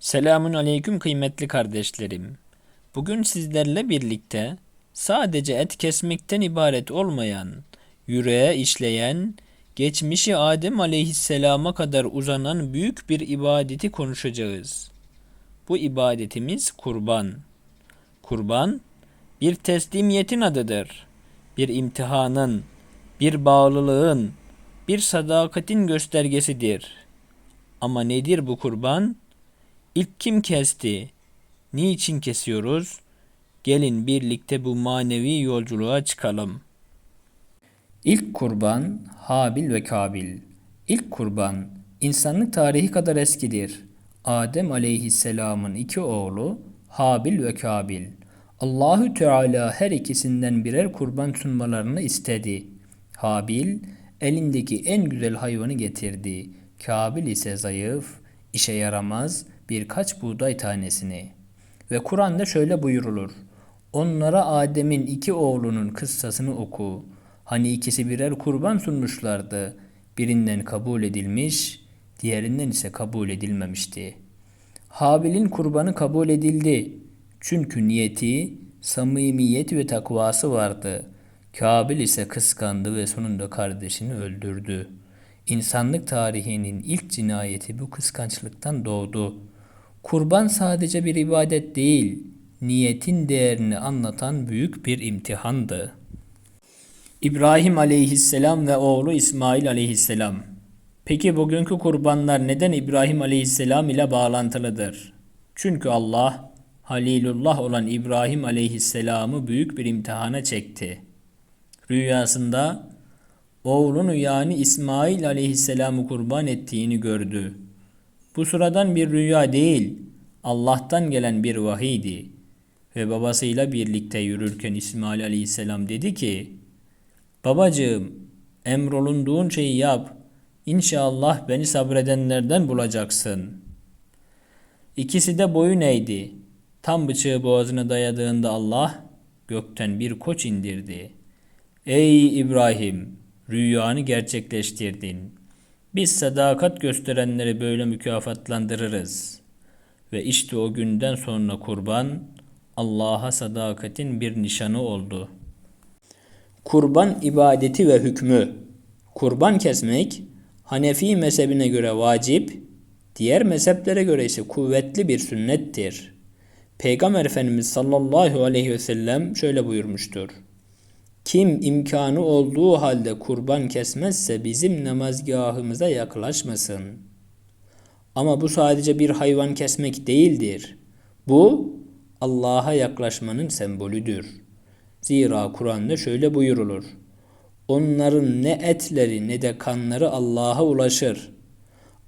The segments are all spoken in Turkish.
Selamun aleyküm kıymetli kardeşlerim. Bugün sizlerle birlikte sadece et kesmekten ibaret olmayan, yüreğe işleyen, geçmişi Adem aleyhisselama kadar uzanan büyük bir ibadeti konuşacağız. Bu ibadetimiz kurban. Kurban bir teslimiyetin adıdır. Bir imtihanın, bir bağlılığın, bir sadakatin göstergesidir. Ama nedir bu kurban? İlk kim kesti? Niçin kesiyoruz? Gelin birlikte bu manevi yolculuğa çıkalım. İlk kurban Habil ve Kabil. İlk kurban insanlık tarihi kadar eskidir. Adem aleyhisselamın iki oğlu Habil ve Kabil. Allahü Teala her ikisinden birer kurban sunmalarını istedi. Habil elindeki en güzel hayvanı getirdi. Kabil ise zayıf, işe yaramaz birkaç buğday tanesini. Ve Kur'an'da şöyle buyurulur. Onlara Adem'in iki oğlunun kıssasını oku. Hani ikisi birer kurban sunmuşlardı. Birinden kabul edilmiş, diğerinden ise kabul edilmemişti. Habil'in kurbanı kabul edildi. Çünkü niyeti, samimiyet ve takvası vardı. Kabil ise kıskandı ve sonunda kardeşini öldürdü. İnsanlık tarihinin ilk cinayeti bu kıskançlıktan doğdu. Kurban sadece bir ibadet değil, niyetin değerini anlatan büyük bir imtihandı. İbrahim aleyhisselam ve oğlu İsmail aleyhisselam. Peki bugünkü kurbanlar neden İbrahim aleyhisselam ile bağlantılıdır? Çünkü Allah Halilullah olan İbrahim aleyhisselamı büyük bir imtihana çekti. Rüyasında oğlunu yani İsmail aleyhisselamı kurban ettiğini gördü. Bu sıradan bir rüya değil, Allah'tan gelen bir vahiydi. Ve babasıyla birlikte yürürken İsmail aleyhisselam dedi ki, Babacığım, emrolunduğun şeyi yap. İnşallah beni sabredenlerden bulacaksın. İkisi de boyun eğdi. Tam bıçağı boğazına dayadığında Allah gökten bir koç indirdi. Ey İbrahim, rüyanı gerçekleştirdin. Biz sadakat gösterenleri böyle mükafatlandırırız. Ve işte o günden sonra kurban Allah'a sadakatin bir nişanı oldu. Kurban ibadeti ve hükmü. Kurban kesmek Hanefi mezhebine göre vacip, diğer mezheplere göre ise kuvvetli bir sünnettir. Peygamber Efendimiz sallallahu aleyhi ve sellem şöyle buyurmuştur. Kim imkanı olduğu halde kurban kesmezse bizim namazgahımıza yaklaşmasın. Ama bu sadece bir hayvan kesmek değildir. Bu Allah'a yaklaşmanın sembolüdür. Zira Kur'an'da şöyle buyurulur. Onların ne etleri ne de kanları Allah'a ulaşır.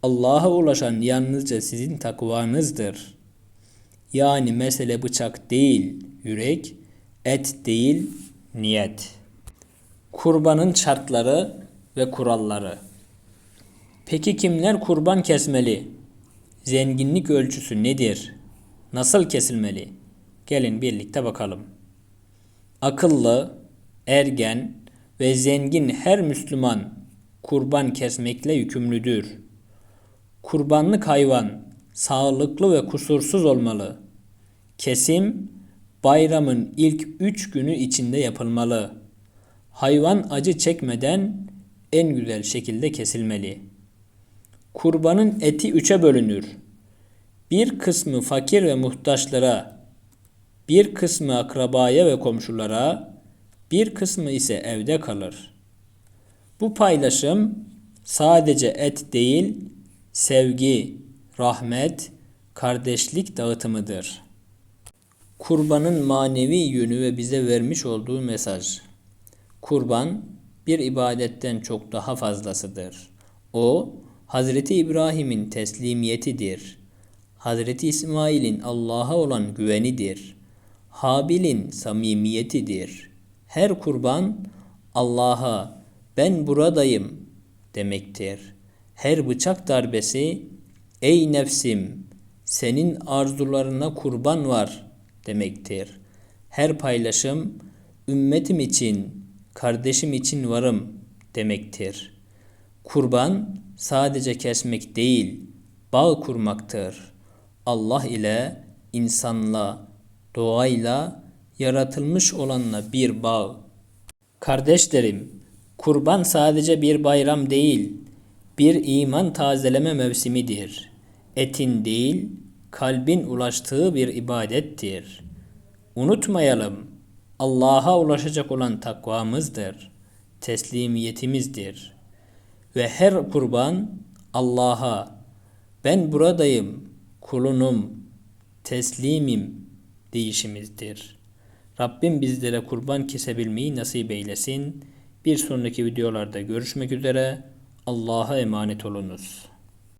Allah'a ulaşan yalnızca sizin takvanızdır. Yani mesele bıçak değil, yürek, et değil, niyet. Kurbanın şartları ve kuralları. Peki kimler kurban kesmeli? Zenginlik ölçüsü nedir? Nasıl kesilmeli? Gelin birlikte bakalım. Akıllı, ergen ve zengin her Müslüman kurban kesmekle yükümlüdür. Kurbanlık hayvan sağlıklı ve kusursuz olmalı. Kesim bayramın ilk üç günü içinde yapılmalı. Hayvan acı çekmeden en güzel şekilde kesilmeli. Kurbanın eti üçe bölünür. Bir kısmı fakir ve muhtaçlara, bir kısmı akrabaya ve komşulara, bir kısmı ise evde kalır. Bu paylaşım sadece et değil, sevgi, rahmet, kardeşlik dağıtımıdır. Kurbanın manevi yönü ve bize vermiş olduğu mesaj. Kurban bir ibadetten çok daha fazlasıdır. O Hazreti İbrahim'in teslimiyetidir. Hazreti İsmail'in Allah'a olan güvenidir. Habil'in samimiyetidir. Her kurban Allah'a ben buradayım demektir. Her bıçak darbesi ey nefsim senin arzularına kurban var demektir. Her paylaşım ümmetim için, kardeşim için varım demektir. Kurban sadece kesmek değil, bağ kurmaktır. Allah ile, insanla, doğayla, yaratılmış olanla bir bağ. Kardeşlerim, kurban sadece bir bayram değil, bir iman tazeleme mevsimidir. Etin değil, kalbin ulaştığı bir ibadettir. Unutmayalım, Allah'a ulaşacak olan takvamızdır, teslimiyetimizdir. Ve her kurban Allah'a, ben buradayım, kulunum, teslimim deyişimizdir. Rabbim bizlere kurban kesebilmeyi nasip eylesin. Bir sonraki videolarda görüşmek üzere. Allah'a emanet olunuz.